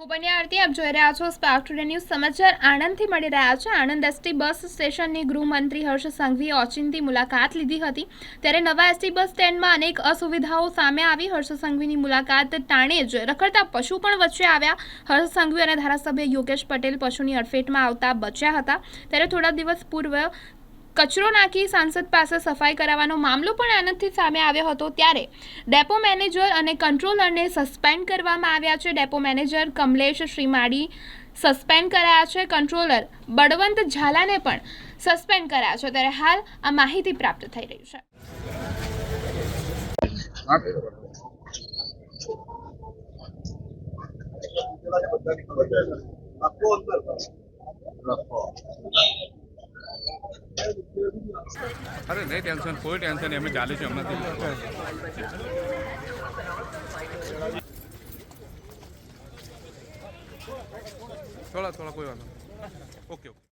હું બન્યા આરતી, આપ જોઈ રહ્યા છો સ્પાર્ક ટુડે ન્યૂઝ સમાચાર આણંદથી મળી રહ્યા છે. આણંદ એસટી બસ સ્ટેશનની ગૃહમંત્રી હર્ષ સંઘવીએ ઓચિંતી મુલાકાત લીધી હતી. ત્યારે નવા એસટી બસ સ્ટેન્ડમાં અનેક અસુવિધાઓ સામે આવી. હર્ષ સંઘવીની મુલાકાત ટાણે જ રખડતા પશુ પણ વચ્ચે આવ્યા. હર્ષ સંઘવી અને ધારાસભ્ય યોગેશ પટેલ પશુની અડફેટમાં આવતા બચ્યા હતા. ત્યારે થોડા દિવસ પૂર્વ કચરો નાખી સાંસદ પાસે સફાઈ કરાવવાનો મામલો પણ આનંદથી સામે આવ્યો હતો ત્યારે ડેપો મેનેજર અને કંટ્રોલરને સસ્પેન્ડ કરવામાં આવ્યા છે. Depot manager Kamlesh Shrimali suspend કરાયા છે. કંટ્રોલર બળવંત ઝાલાને પણ સસ્પેન્ડ કરાયા છે. ત્યારે હાલ આ માહિતી પ્રાપ્ત થઈ રહી છે. આપકો અંદર અરે, નહીં ટેન્શન કોઈ ટેન્શન નહીં. અમે ચાલે છે હમણાંથી. થોડા થોડા, કોઈ વાંધો. Okay okay